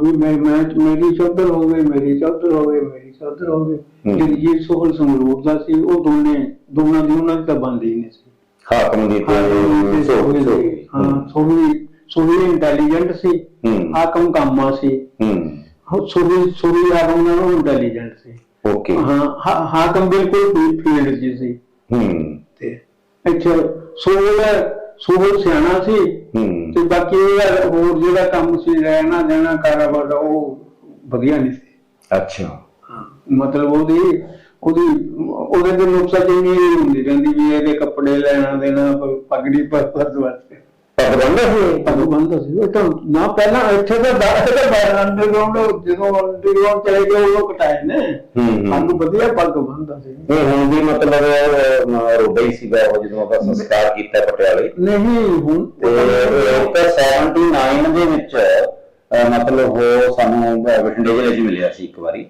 ਵੀ ਮੈਂ ਮੈਂ ਮੇਰੀ ਚੌਧਰ ਹੋ ਗਈ ਮੇਰੀ ਚੌਧਰ ਹੋ ਗਈ ਮੇਰੀ ਚੌਧਰ ਹੋ ਹੂੰ। ਜਗਜੀਤ ਸੋਹਲ ਸੰਗਰੂਰ ਦਾ ਸੀ ਉਹ ਦੋਨੇ ਦੋਨਾਂ ਦੀ ਉਹਨਾਂ ਦੀ ਤਾਂ ਬੰਦ ਹੀ ਨਹੀਂ ਸੀ। ਹਾਕਮ ਦੀ ਤੇ ਸੋਹੀ ਹਾਂ ਸੋਹੀ ਸੋਹੀ ਇੰਟੈਲੀਜੈਂਟ ਸੀ ਹੂੰ। ਹਾਕਮ ਕਾਮਾ ਸੀ। ਹੂੰ। ਸੋਹੀ ਸੋਹੀ ਹਾਕਮ ਨਾਲੋਂ ਇੰਟੈਲੀਜੈਂਟ ਸੀ। ਓਕੇ ਹਾਂ ਹਾ- ਹਾਕਮ ਬਿਲਕੁਲ ਫੀਲਡ ਜੀ ਸੀ। ਹੂੰ। ਤੇ ਇੱਥੇ ਸੋਹਲ ਸੋਹਲ ਸਿਆਣਾ ਸੀ। ਹੂੰ। ਤੇ ਬਾਕੀ ਇਹਦਾ ਹੋਰ ਜਿਹੜਾ ਕੰਮ ਸੀ ਰਹਿਣਾ ਦੇਣਾ ਕਾਰੋਬਾਰ ਉਹ ਵਧੀਆ ਨਹੀਂ ਸੀ। ਅੱਛਾ। ਮਤਲਬ ਉਹਦੀ ਉਹਦੀ ਉਹਦੇ ਦੇ ਨੁਕਸਾ ਜਿੰਨੀ ਹੁੰਦੀ ਰਹਿੰਦੀ ਵੀ ਇਹਦੇ ਕੱਪੜੇ ਲੈਣਾ ਦੇਣਾ ਪਗੜੀ ਪਰ ਪਰ ਵਾਸਤੇ। ਪ੍ਰਬੰਧ ਹੋਏ ਪਗ ਬੰਦ ਸੀ। ਉਹ ਤਾਂ ਨਾ ਪਹਿਲਾਂ ਇੱਥੇ ਤਾਂ ਬਾਹਰ ਤਾਂ ਬਾਹਰ ਅੰਡਰਗਰਾਉਂਡ ਜਦੋਂ ਅੰਡਰਗਰਾਉਂਡ ਚਲੇ ਗਏ ਉਹ ਕਟਾਏ ਨੇ। ਹੂੰ, ਹੂੰ। ਸਾਨੂੰ ਵਧੀਆ ਪੱਗ ਬੰਨਦਾ ਸੀ। ਇਹ ਹੁਣ ਵੀ ਮਤਲਬ ਰੋਬਾ ਹੀ ਸੀਗਾ ਉਹ ਜਦੋਂ ਆਪਾਂ ਸੰਸਕਾਰ ਕੀਤਾ ਪਟਿਆਲੇ। ਨਹੀਂ ਹੁਣ ਤੇ ਇੱਕ 79 ਦੇ ਵਿੱਚ ਅਹ, ਮਤਲਬ ਉਹ ਸਾਨੂੰ ਬਠਿੰਡੇ ਜ਼ਿਲ੍ਹੇ 'ਚ ਮਿਲਿਆ ਸੀ ਇੱਕ ਵਾਰੀ।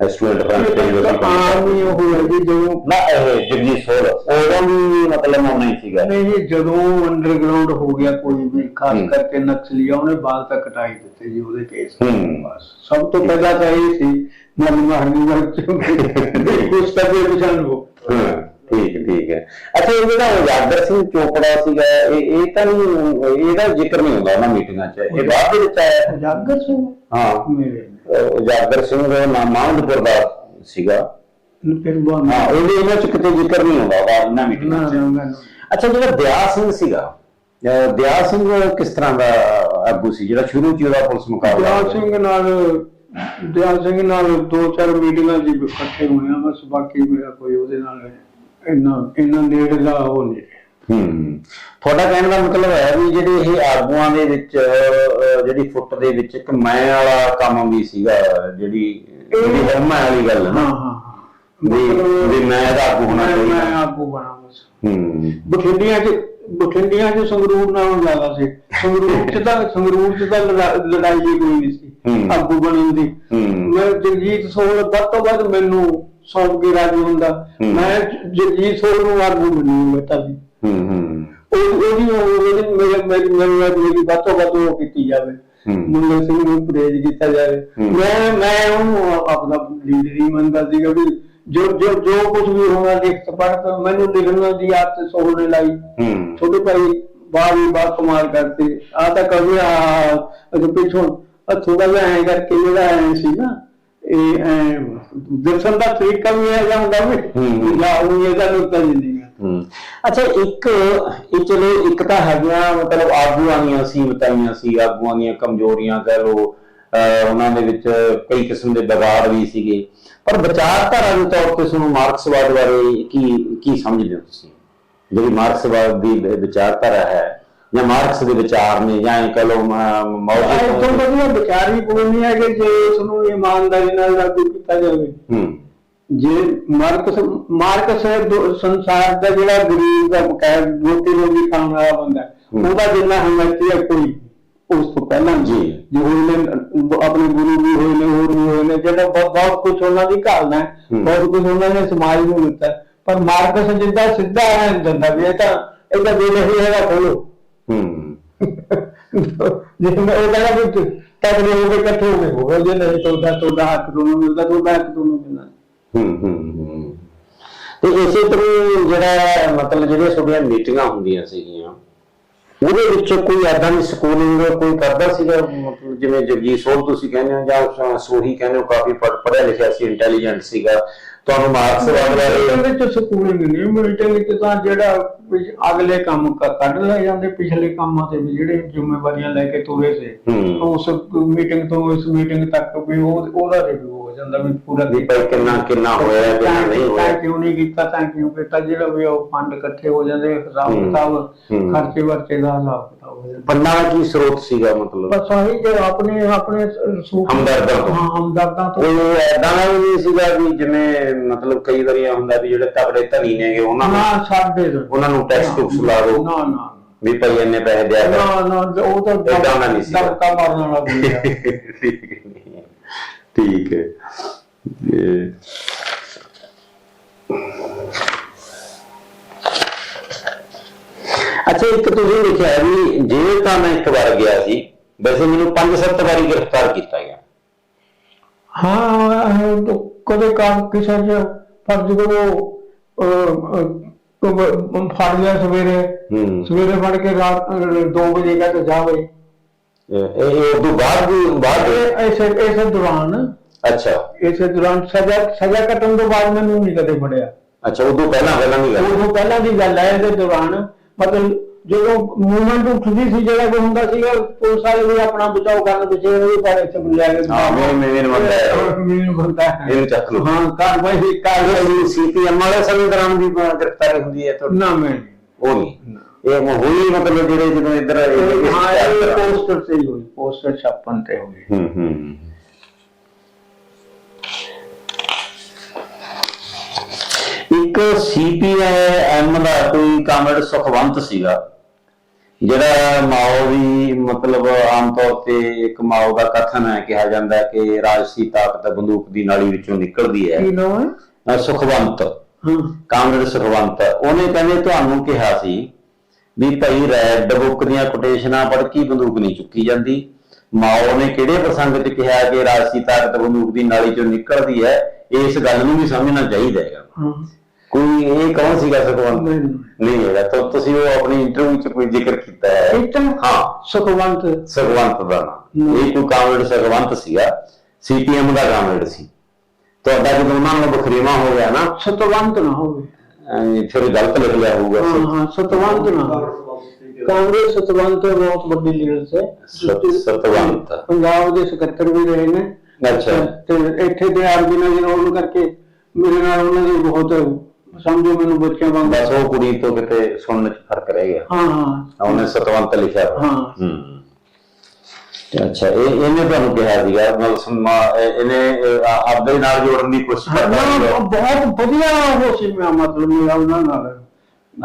ਸਟੂਡੈਂਟ ਫਰੰਟ ਤੇ ਜਦੋਂ ਹੀ ਕਰਦੇ ਉਹ ਹੈ ਜੀ ਜਦੋਂ ਨਾ ਇਹ ਜਗਜੀਤ ਸੋਲ ਉਦੋਂ ਵੀ ਮਤਲਬ ਉਹ ਨਹੀਂ ਸੀਗਾ। ਨਹੀਂ ਜੀ ਜਦੋਂ ਅੰਡਰਗਰਾਉਂਡ ਹੋ ਗਿਆ ਕੋਈ ਵੀ ਖਾਸ ਹੂੰ। ਕਰਕੇ ਨਕਸਲੀਆ ਉਹਨੇ ਬਾਲ ਤੱਕ ਕਟਾਈ ਦਿੱਤੇ ਜੀ ਉਹਦੇ ਕੇਸ ਹੂੰ। ਬਸ ਸਭ ਤੋਂ ਪਹਿਲਾਂ ਤਾਂ ਇਹ ਸੀ ਮਨ ਮਾਰਨੀ ਵਰਤ ਕੁਛ ਤਾਂ ਕੋਈ ਪਛਾਣ ਹੋ ਹਾਂ। ਠੀਕ ਠੀਕ ਹੈ। ਅੱਛਾ ਇਹ ਜਿਹੜਾ ਉਜਾਗਰ ਸਿੰਘ ਚੋਪੜਾ ਸੀਗਾ ਇਹ ਇਹ ਤਾਂ ਨਹੀਂ ਇਹਦਾ ਜ਼ਿਕਰ ਨਹੀਂ ਹੁੰਦਾ ਉਹਨਾਂ ਮੀਟਿੰਗਾਂ 'ਚ। ਇਹ ਬਾਅਦ ਦੇ ਵਿੱਚ ਆਇਆ। ਜਾਗਰ ਸਿੰਘ? ਹਾਂ। ਮੇਰੇ। ਉਜਾਗਰ ਸਿੰਘ ਨਾਮ ਮਾਨਦਪੁਰ ਦਾ ਸੀਗਾ। ਬਾਅਦ ਹਾਂ ਇਹਦੇ ਇਹਨਾਂ 'ਚ ਕਿਤੇ ਜ਼ਿਕਰ ਨਹੀਂ ਹੁੰਦਾ ਉਹਦਾ ਇਹਨਾਂ ਨਾ ਮੀਟਿੰਗਾਂ 'ਚ ਅੱਛਾ ਜਿਹੜਾ ਦਿਆ ਸਿੰਘ ਸੀਗਾ ਦਿਆ ਸਿੰਘ ਕਿਸ ਤਰ੍ਹਾਂ ਦਾ ਆਗੂ ਸੀ ਜਿਹੜਾ ਸ਼ੁਰੂ 'ਚ ਉਹਦਾ ਪੁਲਿਸ ਮੁਕਾਬਲਾ ਦਿਆਲ ਸਿੰਘ ਨਾਲ ਦਿਆਲ ਸਿੰਘ ਨਾਲ ਦੋ ਚਾਰ ਮੀਟਿੰਗਾਂ ਜੀ ਇਕੱਠੇ ਹੋਏ ਆ ਬਸ ਬਾਕੀ ਮੇਰਾ ਕੋਈ ਉਹਦੇ ਨਾਲ ਇੰਨਾ ਇੰਨਾ ਨੇੜੇ ਦਾ ਉਹ ਨਹੀਂ। ਹੂੰ। ਤੁਹਾਡਾ ਕਹਿਣ ਦਾ ਮਤਲਬ ਹੈ ਵੀ ਜਿਹੜੇ ਇਹ ਆਗੂਆਂ ਦੇ ਵਿੱਚ ਅਹ, ਜਿਹੜੀ ਫੁੱਟ ਦੇ ਵਿੱਚ ਇੱਕ ਮੈਂ ਵਾਲਾ ਕੰਮ ਵੀ ਸੀਗਾ ਜਿਹੜੀ ਜਿਹੜੀ ਹਰਮਾ ਵਾਲੀ ਗੱਲ ਹੈ ਹਾਂ ਨਾ? ਹਾਂ ਹਾਂ ਵੀ ਵੀ ਮੈਂ ਇਹਦਾ ਆਗੂ ਹੋਣਾ ਮੈਂ ਚਾਹੀਦਾ। ਮੈਂ ਆਗੂ ਬਣਾ ਬਸ ਹੂੰ। ਬਠਿੰਡੀਆਂ 'ਚ ਬਠਿੰਡੀਆਂ 'ਚ ਸੰਗਰੂਰ ਨਾਲੋਂ ਜ਼ਿਆਦਾ ਸੀ। ਸੰਗਰੂਰ 'ਚ ਤਾਂ ਸੰਗਰੂਰ 'ਚ ਤਾਂ ਲੜਾ- ਲੜਾਈ ਹੀ ਕੋਈ ਨਹੀਂ ਸੀ। ਹੂੰ। ਆਗੂ ਬਣਨ ਦੀ। ਹੂੰ। ਮੈਂ ਜਗਜੀਤ ਸੋਹਲ ਵੱਧ ਤੋਂ ਵੱਧ ਮੈਨੂੰ ਸੌਂਪ ਕੇ ਰਾਜੀ ਹੁੰਦਾ। ਮੈਂ ਜਗਜੀਤ ਸੋਹਲ ਨੂੰ ਆਗੂ ਬਣਨੀ ਬੇਟਾ ਸੀ ਹੂੰ ਹੂੰ। ਉਹ ਉਹਦੀ ਉਹਦੀ ਮੇਰੇ ਮੇਰੀ ਮੇਰੀ ਮੇਰੀ ਵੱਧ ਤੋਂ ਵੱਧ ਉਹ ਕੀਤੀ ਜਾਵੇ। ਹੂੰ। ਮੁੰਡੇ ਸਿੰਘ ਨੂੰ ਪ੍ਰੇਜ ਕੀਤਾ ਜਾਵੇ। ਮੈਂ ਮੈਂ ਉਹਨੂੰ ਆਪਣਾ ਲੀਡਰ ਹੀ ਮੰਨਦਾ ਸੀਗਾ ਵੀ ਜੋ ਜੋ ਜੋ ਕੁਝ ਵੀ ਹੋਣਾ ਲਿਖਤ ਪੜ੍ਹ ਮੈਨੂੰ ਲਿਖਣ ਦੀ ਆਦਤ ਸੋਹਲ ਨੇ ਲਾਈ। ਹੂੰ। ਛੋਟੇ ਭਾਈ ਬਾਹਰ ਵੀ ਬਾਤ ਕਮਾਲ ਕਰਤੇ। ਆ ਤਾਂ ਕਦੇ ਆ ਅਜੇ ਪਿੱਛੋਂ ਥੋੜਾ ਜਿਹਾ ਐ ਕਰਕੇ ਜਿਹੜਾ ਐ ਸੀ ਨਾ ਇਹ ਐ ਦਰਸ਼ਨ ਦਾ ਤਰੀਕਾ ਵੀ ਇਹ ਹੁੰਦਾ ਵੀ ਹੂੰ। ਜਾਂ ਉਹ ਇਹਦਾ ਨੁਕਤਾ ਨਹੀਂ ਹੈ। ਹੂੰ। ਅੱਛਾ ਇੱਕ ਇਹ ਚਲੋ ਇੱਕ ਤਾਂ ਹੈਗੀਆਂ ਮਤਲਬ ਆਗੂਆਂ ਦੀਆਂ ਸੀਮਤਾਈਆਂ ਸੀ ਆਗੂਆਂ ਦੀਆਂ ਕਮਜ਼ੋਰੀਆਂ ਕਹਿ ਲੋ ਉਹਨਾਂ ਦੇ ਵਿੱਚ ਕਈ ਕਿਸਮ ਦੇ ਵਿਗਾੜ ਵੀ ਸੀਗੇ। ਪਰ ਵਿਚਾਰਧਾਰਾ ਦੇ ਤੌਰ ਤੇ ਤੁਹਾਨੂੰ ਮਾਰਕਸਵਾਦ ਬਾਰੇ ਕੀ ਕੀ ਸਮਝਦੇ ਹੋ ਤੁਸੀਂ? ਜਿਹੜੀ ਮਾਰਕਸਵਾਦ ਦੀ ਵਿਚਾਰਧਾਰਾ ਹੈ ਜਾਂ ਮਾਰਕਸ ਦੇ ਵਿਚਾਰ ਨੇ ਜਾਂ ਇਹ ਕਹਿ ਲੋ ਇਹ ਤੋਂ ਵਧੀਆ ਵਿਚਾਰ ਵੀ ਕੋਈ ਨਹੀਂ ਹੈ ਕਿ ਜੇ ਇਸ ਨੂੰ ਇਮਾਨਦਾਰੀ ਨਾਲ ਲਾਗੂ ਕੀਤਾ ਜਾਵੇ ਹੂੰ ਜੇ ਮਾਰਕਸ ਮਾਰਕਸ ਸੰਸਾਰ ਦਾ ਜਿਹੜਾ ਗਰੀਬ ਦਾ ਬਕਾਇਦ ਰੋਟੀ ਰੋਟੀ ਖਾਣ ਵਾਲਾ ਬੰਦਾ। ਉਹਦਾ ਜਿੰਨਾ ਹਿੰਮਤੀ ਹੈ ਕੋਈ ਉਸ ਤੋਂ ਪਹਿਲਾਂ ਜੀ। ਜੋ ਹੋਏ ਨੇ ਆਪਣੇ ਗੁਰੂ ਵੀ ਹੋਏ ਨੇ ਹੋਰ ਵੀ ਹੋਏ ਨੇ ਜਿਹੜਾ ਬਹੁਤ ਕੁਝ ਉਹਨਾਂ ਦੀ ਘਾਲਣਾ। ਬਹੁਤ ਕੁਝ ਉਹਨਾਂ ਨੇ ਸਮਾਜ ਨੂੰ ਦਿੱਤਾ। ਪਰ ਮਾਰਕਸ ਜਿੱਦਾਂ ਸਿੱਧਾ ਹੈ ਦਿੰਦਾ ਵੀ ਇਹ ਤਾਂ ਇਹਦਾ ਦਿਲ ਹੀ ਹੈਗਾ ਖੋਲੋ ਹੂੰ। ਜਿਵੇਂ ਉਹ ਕਹਿੰਦਾ ਵੀ ਤੁ- ਤਗੜੇ ਹੋ ਕੇ ਇਕੱਠੇ ਹੋ ਕੇ ਹੋਵੇ ਜੇ ਨਹੀਂ ਤੁਹਾਡਾ ਤੁਹਾਡਾ ਹੱਕ ਤੁਹਾਨੂੰ ਮਿਲਦਾ ਤੁਹਾਡਾ ਹੱਕ ਤੁਹਾਨੂੰ ਮਿਲਦਾ। ਹੂੰ ਹੂੰ ਹੂੰ। ਤੇ ਇਸੇ ਤਰ੍ਹਾਂ ਜਿਹੜਾ ਮਤਲਬ ਜਿਹੜੀਆਂ ਤੁਹਾਡੀਆਂ ਮੀਟਿੰਗਾਂ ਹੁੰਦੀਆਂ ਸੀਗੀਆਂ ਉਹਦੇ ਵਿੱਚ ਕੋਈ ਐਦਾਂ ਦੀ ਸਕੂਲਿੰਗ ਕੋਈ ਕਰਦਾ ਸੀਗਾ? ਮਤਲਬ ਜਿਵੇਂ ਜਗਜੀਤ ਸੋਲ ਤੁਸੀਂ ਕਹਿੰਦੇ ਹੋ ਜਾਂ ਸੋਹੀ ਕਹਿੰਦੇ ਹੋ ਕਾਫੀ ਪੜ੍ਹਿਆ ਲਿਖਿਆ ਸੀ ਇੰਟੈਲੀਜੈਂਟ ਸੀਗਾ। ਤੁਹਾਨੂੰ ਮਾਰਕਸ ਵਗੈਰਾ ਇਹਦੇ ਵਿੱਚ ਸਕੂਲਿੰਗ ਨਹੀਂ ਮੀਟਿੰਗ ਵਿੱਚ ਤਾਂ ਜਿਹੜਾ ਅਗਲੇ ਕੰਮ ਕ- ਕੱਢ ਲੈ ਜਾਂਦੇ ਪਿਛਲੇ ਕੰਮਾਂ ਤੇ ਵੀ ਜਿਹੜੇ ਜ਼ਿੰਮੇਵਾਰੀਆਂ ਲੈ ਕੇ ਤੁਰੇ ਸੀ ਹੂੰ ਉਸ ਮੀਟਿੰਗ ਤੋਂ ਇਸ ਮੀਟਿੰਗ ਤੱਕ ਵੀ ਉਹ ਉਹਦਾ ਰਿਵਿਊ ਹੋ ਜਾਂਦਾ ਵੀ ਪੂਰਾ ਵੀ ਭਾਈ ਕਿੰਨਾ ਕਿੰਨਾ ਹੋਇਆ ਕਿੰਨਾ ਤਾਂ ਨਹੀਂ ਤਾਂ ਹੋਇਆ ਕਿਉਂ ਨਹੀਂ ਕੀਤਾ ਤਾਂ ਕਿਉਂ ਕੀਤਾ ਜਿਹੜਾ ਵੀ ਉਹ ਫੰਡ ਇਕੱਠੇ ਹੋ ਜਾਂਦੇ ਹਿਸਾਬ ਹੂੰ। ਕਿਤਾਬ ਹੂੰ। ਖਰਚੇ ਵਰਚੇ ਦਾ ਹਿਸਾਬ ਕਿਤਾਬ ਹੋ ਜਾਂਦਾ ਦਾ ਕੀ ਸਰੋਤ ਸੀਗਾ ਮਤਲਬ ਬਸ ਆਹੀ ਜੇ ਆਪਣੇ ਆਪਣੇ ਸੂਖ ਹਮਦਰਦਾਂ ਤੋਂ। ਹਾਂ ਹਮਦਰਦਾਂ ਤੋਂ ਕੋਈ ਐਦਾਂ ਦਾ ਵੀ ਨਹੀਂ ਸੀਗਾ ਵੀ ਜਿਵੇਂ ਮਤਲਬ ਕਈ ਵਾਰੀ ਇਹ ਹੁੰਦਾ ਵੀ ਜਿਹੜੇ ਤਗੜੇ ਧਨੀ ਨੇਗੇ ਉਹਨਾਂ ਨੂੰ ਨਾ ਸਾਡੇ ਤੋਂ। ਉਹਨਾਂ ਨੂੰ ਟੈਕਸ ਟੁਕਸ ਲਾ ਦਿਓ। ਨਾ ਨਾ। ਵੀ ਭਾਈ ਇੰਨੇ ਪੈਸੇ ਦਿਆ ਕਰ। ਨਾ ਨਾ ਉਹ ਤਾਂ ਏਦਾਂ ਦਾ ਨਹੀਂ ਸੀਗਾ। ਦਬਕਾ ਮਾਰਨ ਵਾਲਾ ਬੰਦਾ। ਠੀਕ ਹੈ। ਠੀਕ ਹੈ ਇਹ ਅੱਛਾ ਇੱਕ ਤੁਸੀਂ ਲਿਖਿਆ ਵੀ ਜੇ ਤਾਂ ਮੈਂ ਇੱਕ ਵਾਰ ਗਿਆ ਸੀ ਵੈਸੇ ਮੈਨੂੰ 5-7 ਵਾਰੀ ਗ੍ਰਿਫਤਾਰ ਕੀਤਾ ਗਿਆ। ਹਾਂ ਤਾਂ ਕਦੇ ਕੰਮ ਕਿਸੇ ਚ ਅਹ, ਅਹ, ਅਹ, ਫੜ ਲਿਆ ਸਵੇਰੇ ਹੂੰ। ਸਵੇਰੇ ਫੜ ਕੇ ਰਾਤ 2 ਵਜੇ ਤੱਕ ਜਾਵੇ ਇਹ ਇਹ ਉਦੋਂ ਬਾਅਦ ਵੀ ਬਾਅਦ ਇਹ ਐਸੇ ਐਸੇ ਦੌਰਾਨ। ਅੱਛਾ। ਇਸੇ ਦੌਰਾਨ ਸਜ਼ਾ ਸਜ਼ਾ ਕੱਟਣ ਤੋਂ ਬਾਅਦ ਮੈਨੂੰ ਨਹੀਂ ਕਦੇ ਫੜਿਆ। ਅੱਛਾ ਉਦੋਂ ਪਹਿਲਾਂ ਪਹਿਲਾਂ ਨਹੀਂ ਗੱਲ ਉਦੋਂ ਪਹਿਲਾਂ ਦੀ ਗੱਲ ਹੈ ਇਹਦੇ ਦੌਰਾਨ ਮਤਲਬ ਜਦੋਂ ਮੂਵਮੈਂਟ ਉੱਠਦੀ ਸੀ ਜਿਹੜਾ ਕੋਈ ਹੁੰਦਾ ਸੀਗਾ ਪੁਲਿਸ ਵਾਲੇ ਵੀ ਆਪਣਾ ਬਚਾਓ ਕਰਨ ਪਿੱਛੇ ਉਹ ਪਰ ਇੱਥੇ ਬੁਲਾ ਕੇ ਹਾਂ, ਮੇਨ- ਮੇਨ ਬੰਦਾ ਹੈ। ਮੇਨ ਬੰਦਾ ਹੈ ਇਹਨੂੰ ਚੱਕ ਲਓ। ਹਾਂ ਕਾਰਵਾਈ ਕਾਰਵਾਈ ਸੀਪੀਐਮ ਵਾਲੇ ਸਮੇਂ ਦੌਰਾਨ ਵੀ ਗ੍ਰਿਫਤਾਰੀ ਹੁੰਦੀ ਹੈ ਤੁਹਾਡੀ। ਨਾ ਮੈਂ ਉਹ ਨਹੀਂ। ਇਹ ਹੋਈ ਮਤਲਬ ਜਿਹੜੇ ਜਦੋਂ ਇੱਧਰ ਹਾਂ ਇਹ ਪੋਸਟਰ ਤੇ ਹੀ ਹੋਈ। ਪੋਸਟਰ ਛਾਪਣ ਤੇ ਹੋਈ। ਹੂੰ ਹੂੰ। ਇੱਕ ਸੀਪੀਆਈਐਮ ਦਾ ਕੋਈ ਕਾਮਰੇਡ ਸੁਖਵੰਤ ਸੀਗਾ। ਜਿਹੜਾ ਮਾਓ ਦੀ ਮਤਲਬ ਆਮ ਤੌਰ ਤੇ ਇੱਕ ਮਾਓ ਦਾ ਕਥਨ ਹੈ ਕਿਹਾ ਜਾਂਦਾ ਹੈ ਕਿ ਰਾਜਸੀ ਤਾਕਤ ਬੰਦੂਕ ਦੀ ਨਾਲੀ ਵਿੱਚੋਂ ਨਿਕਲਦੀ ਹੈ। ਕੀ ਨਾਮ ਹੈ? ਅਹ ਸੁਖਵੰਤ। ਹਾਂ। ਕਾਂਗਰਸ ਸੁਖਵੰਤ। ਉਹਨੇ ਕਹਿੰਦੇ ਤੁਹਾਨੂੰ ਕਿਹਾ ਸੀ ਵੀ ਭਾਈ ਰੈਡ ਬੁੱਕ ਦੀਆਂ ਕੋਟੇਸ਼ਨਾਂ ਪੜ੍ਹ ਕੇ ਬੰਦੂਕ ਨਹੀਂ ਚੁੱਕੀ ਜਾਂਦੀ। ਮਾਓ ਨੇ ਕਿਹੜੇ ਪ੍ਰਸੰਗ 'ਚ ਕਿਹਾ ਕਿ ਰਾਜਸੀ ਤਾਕਤ ਬੰਦੂਕ ਦੀ ਨਾਲੀ 'ਚੋਂ ਨਿਕਲਦੀ ਹੈ? ਇਸ ਗੱਲ ਨੂੰ ਵੀ ਸਮਝਣਾ ਚਾਹੀਦਾ ਹੈਗਾ। ਕੋਈ ਇਹ ਕੌਣ ਸੀਗਾ ਸੁਖਵੰਤ? ਮੈਨੂੰ ਨਹੀਂ। ਹੈਗਾ। ਤਾਂ ਤੁਸੀਂ ਉਹ ਆਪਣੀ ਇੰਟਰਵਿਊ 'ਚ ਕੋਈ ਜ਼ਿਕਰ ਕੀਤਾ ਹੈ? ਹਾਂ। ਸੁਖਵੰਤ। ਸੁਖਵੰਤ ਦਾ। ਇਹ ਕੋਈ ਕਾਮਰੇਡ ਸੁਖਵੰਤ ਸੀਗਾ। ਸੀਪੀਐਮ ਦਾ ਕਾਮਰੇਡ ਸੀ। ਤੁਹਾਡਾ ਜਦੋਂ ਉਹਨਾਂ ਨਾਲ ਬਖਰੇਵਾ ਹੋ ਗਿਆ ਨਾ ਸਤਵੰਤ ਨਾ ਹੋਵੇ। ਫਿਰ ਗਲਤ ਲਿਖ ਲਿਆ ਹੋਊਗਾ। ਹਾਂ ਹਾਂ ਸਤਵੰਤ ਨਾ। ਕਾਂਗਰਸ ਸਤਵੰਤ ਬਹੁਤ ਵੱਡੀ ਲੀਡਰ ਸੇ। ਸਤ- ਸਤਵੰਤ। ਪੰਜਾਬ ਦੇ ਸਕੱਤਰ ਵੀ ਰਹੇ ਨੇ। ਅੱਛਾ। ਤੇ ਇੱਥੇ ਦੇ ਨਾਲ ਜਨੋਨ ਕਰਕੇ ਮੇਰੇ ਨਾਲ ਉਹਨਾਂ ਦੀ ਬਹੁਤ ਸਮਝੋ ਮੈਨੂੰ ਬੱਚਿਆਂ ਵਾਂਗ ਬਸ ਉਹ ਕੁੜੀ ਤੋਂ ਕਿਤੇ ਸੁਣਨ ਚ ਫ਼ਰਕ ਰਹਿ ਗਿਆ। ਹਾਂ ਹਾਂ। ਉਹਨੇ ਸਤਵੰਤ ਲਿਖਿਆ। ਹਾਂ। ਹੂੰ। ਅੱਛਾ ਇਹ ਇਹਨੇ ਤੁਹਾਨੂੰ ਕਿਹਾ ਸੀਗਾ ਮਤਲਬ ਸਮਾ- ਇਹ- ਇਹਨੇ ਇਹ ਆ- ਆਪਦੇ ਨਾਲ ਜੋੜਨ ਦੀ ਕੋਸ਼ਿਸ਼ ਹਾਂ, ਕਰਦਾ ਸੀਗਾ। ਬਹੁਤ ਵਧੀਆ ਉਹ ਸੀ ਮੈਂ ਮਤਲਬ ਮੇਰਾ ਉਹਨਾਂ ਨਾਲ।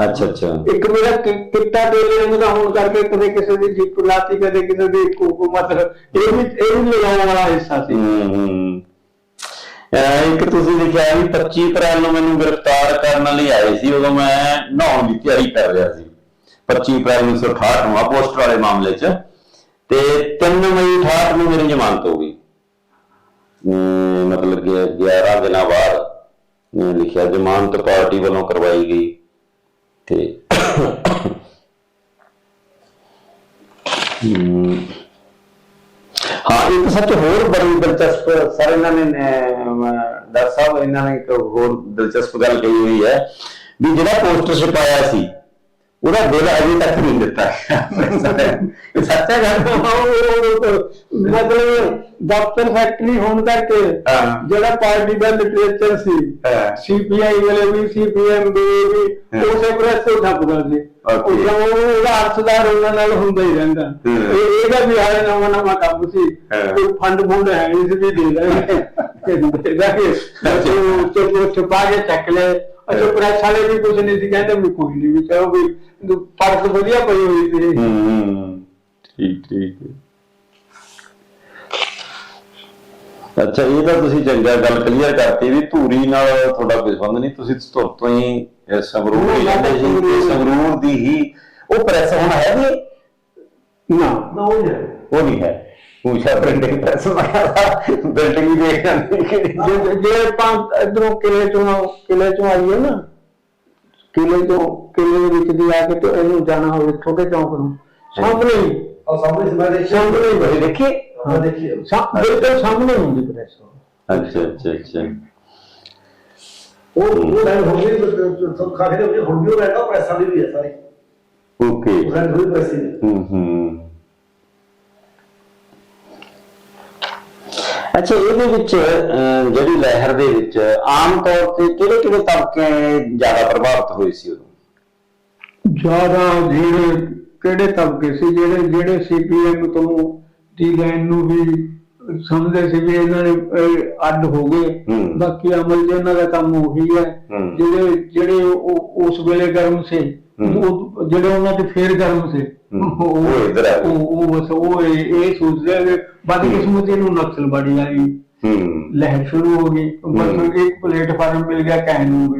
ਅੱਛਾ ਅੱਛਾ। ਇੱਕ ਮੇਰਾ ਕਿ- ਕਿੱਤਾ ਟੇਲਰਿੰਗ ਦਾ ਹੋਣ ਕਰਕੇ ਕਦੇ ਕਿਸੇ ਦੀ ਜਿੱਪ ਲਾਤੀ ਕਦੇ ਕਿਸੇ ਦੀ ਕੋ ਮਤਲਬ ਇਹ ਵੀ ਇਹ ਵੀ ਲਗਾਉਣ ਵਾਲਾ ਹਿੱਸਾ ਸੀ। ਹੂੰ ਹੂੰ। ਇੱਕ ਤੁਸੀਂ ਲਿਖਿਆ ਵੀ 25 ਅਪ੍ਰੈਲ ਨੂੰ ਮੈਨੂੰ ਗ੍ਰਿਫਤਾਰ ਕਰਨ ਲਈ ਆਏ ਸੀ ਉਦੋਂ ਮੈਂ ਨਹਾਉਣ ਦੀ ਤਿਆਰੀ ਕਰ ਰਿਹਾ ਸੀ। 25 ਅਪ੍ਰੈਲ 1968 ਨੂੰ ਪੋਸਟਰ ਵਾਲੇ ਮਾਮਲੇ 'ਚ। ਤੇ 3 ਮਈ 68 ਨੂੰ ਮੇਰੀ ਜ਼ਮਾਨਤ ਹੋ ਗਈ। ਮਤਲਬ ਕਿ 11 ਦਿਨਾਂ ਬਾਅਦ ਲਿਖਿਆ ਜ਼ਮਾਨਤ ਪਾਰਟੀ ਵੱਲੋਂ ਕਰਵਾਈ ਗਈ। ਤੇ ਹਮ, ਹਾਂ ਇੱਕ ਸੱਚ ਹੋਰ ਬੜੀ ਦਿਲਚਸਪ, ਸਰ ਇਹਨਾਂ ਨੇ ਡਾਕਟਰ ਸਾਹਿਬ, ਇਹਨਾਂ ਨੇ ਇੱਕ ਹੋਰ ਦਿਲਚਸਪ ਗੱਲ ਕਹੀ ਹੋਈ ਹੈ ਵੀ ਜਿਹੜਾ ਪੋਸਟਰ ਛਪਾਇਆ ਸੀ ਉਹਦਾ ਬਿੱਲ ਅਜੇ ਤੱਕ ਨਹੀਂ ਦਿੱਤਾ ਸੱਚ ਗੱਲ ਮਤਲਬ ਦਫ਼ਤਰ ਫੈਕਟਰੀ ਹੋਣ ਕਰਕੇ। ਜਿਹੜਾ ਪਾਰਟੀ ਦਾ ਲਿਟਰੇਚਰ ਸੀ। ਸੀਪੀਆਈ ਵਾਲੇ ਵੀ ਸੀਪੀਐਮ ਦੇ ਵੀ। ਉਸੇ ਪ੍ਰੈਸ ਤੋਂ ਛਪਦਾ ਸੀ. ਉਹ ਜਦੋਂ ਉਹਦਾ ਅਰਥਦਾਰ ਉਹਨਾਂ ਨਾਲ ਹੁੰਦਾ ਹੀ ਰਹਿੰਦਾ। ਇਹ ਇਹਦਾ ਵੀ ਹਾਲੇ ਨਵਾਂ ਨਵਾਂ ਕੰਮ ਸੀ। ਕੋਈ ਫੰਡ ਫੁੰਡ ਹੈ ਨਹੀਂ ਸੀ ਵੀ ਦੇ ਦੇ ਚਲੋ ਚਲੋ ਛੁਪਾ ਕੇ ਚੱਕ ਲੈ ਅੱਛਾ। ਪ੍ਰੈਸ ਵਾਲੇ ਵੀ ਕੁਝ ਨਹੀਂ ਸੀ ਕਹਿੰਦੇ ਵੀ ਕੋਈ ਨਹੀਂ ਵੀ ਚਲੋ ਵੀ ਪਰਸ ਵਧੀਆ ਪਈ ਹੋਈ ਸੀ। ਹੂੰ ਠੀਕ ਠੀਕ। ਅੱਛਾ ਇਹ ਤਾਂ ਤੁਸੀਂ ਚੰਗਾ ਗੱਲ ਕਲੀਅਰ ਕਰਤੀ ਵੀ ਧੂਰੀ ਨਾਲ ਤੁਹਾਡਾ ਕੋਈ ਸੰਬੰਧ ਨਹੀਂ ਤੁਸੀਂ ਧੁਰ ਤੋਂ ਹੀ ਸੰਗਰੂਰ ਹੀ ਜਾਂਦੇ ਸੀ ਸੰਗਰੂਰ ਦੀ ਹੀ ਉਹ ਪ੍ਰੈਸ ਹੁਣ ਹੈ ਵੀ ਨਾ ਨਾ ਉਹ ਨਹੀਂ ਹੈ। ਉਹ ਨਹੀਂ ਹੈ। ਪੂਛਾ ਪ੍ਰਿੰਟਿੰਗ ਪ੍ਰੈਸ ਬਿਲਡਿੰਗ ਵੀ ਦੇਖ ਜਾਂਦੀ ਕਿ ਜੇ ਜੇ ਆਪਾਂ ਇਧਰੋਂ ਕਿਲੇ ਚੋਂ ਕਿਲੇ ਚੋਂ ਆਈਏ ਨਾ ਕਿਲੇ ਤੋਂ ਕਿਲੇ ਦੇ ਵਿੱਚ ਦੀ ਆ ਕੇ ਤੇ ਇਹਨੂੰ ਜਾਣਾ ਹੋਵੇ ਛੋਟੇ ਚੌਂਕ ਨੂੰ। ਸਾਹਮਣੇ ਹੀ। ਆ ਸਾਹਮਣੇ ਸੀ ਮੈਂ ਦੇਖਿਆ ਸਾਹਮਣੇ ਹੀ। ਬਈ ਦੇਖੀ ਮੈਂ ਦੇਖੀ ਆ। ਸਾ- ਬਿਲਕੁਲ ਸਾਹਮਣੇ ਹੁੰਦੀ ਪ੍ਰੈਸ। ਅੱਛਾ ਅੱਛਾ ਅੱਛਾ। ਉਹ ਉਹ ਲਾਈਨ ਹੋ ਗਈ ਤਾਂ ਕਾਫੀ ਦੇ ਵਿੱਚ ਹੁਣ ਵੀ ਉਹ ਰਹਿਣਾ ਪ੍ਰੈਸਾਂ ਦੀ ਵੀ ਹੈ ਸਾਰੀ। ਓਕੇ ਉਹ ਲਾਈਨ ਹੋਈ ਪ੍ਰੈਸ ਦੀ ਹੂੰ ਹੂੰ। ਅੱਛਾ ਇਹਦੇ ਵਿੱਚ ਜਿਹੜੀ ਲਹਿਰ ਦੇ ਵਿੱਚ ਆਮ ਤੌਰ ਤੇ ਕਿਹੜੇ ਕਿਹੜੇ ਤਬਕੇ ਜ਼ਿਆਦਾ ਪ੍ਰਭਾਵਿਤ ਹੋਏ ਸੀ ਉਦੋਂ ਜ਼ਿਆਦਾ ਜਿਹੜੇ ਕਿਹੜੇ ਤਬਕੇ ਸੀ ਜਿਹੜੇ ਜਿਹੜੇ ਸੀਪੀਐਮ ਤੋਂ ਦੀ ਲਾਈਨ ਨੂੰ ਵੀ ਸਮਝਦੇ ਸੀ ਵੀ ਇਹਨਾਂ ਨੇ ਅੱਡ ਹੋ ਗਏ। ਬਾਕੀ ਅਮਲ ਚ ਇਹਨਾਂ ਦਾ ਕੰਮ ਉਹੀ ਹੈ। ਜਿਹੜੇ ਜਿਹੜੇ ਉਸ ਵੇਲੇ ਗਰਮ ਸੀ। ਉਹ ਜਿਹੜੇ ਉਹਨਾਂ ਦੇ ਫੇਰ ਗਰਮ ਸੀ। ਉਹ ਇੱਧਰ ਆ। ਉਹ ਉਹ ਬਸ ਉਹ ਇਹ ਇਹ ਸੋਚਦੇ ਆ ਕਿ ਬਦਕਿਸਮਤੀ ਨੂੰ ਨਕਸਲਬਾੜੀ ਆਈ। ਹੂੰ। ਲਹਿਰ ਸ਼ੁਰੂ ਹੋ ਗਈ। ਬਸ ਇੱਕ ਪਲੇਟਫਾਰਮ ਮਿਲ ਗਿਆ ਕਹਿਣ ਨੂੰ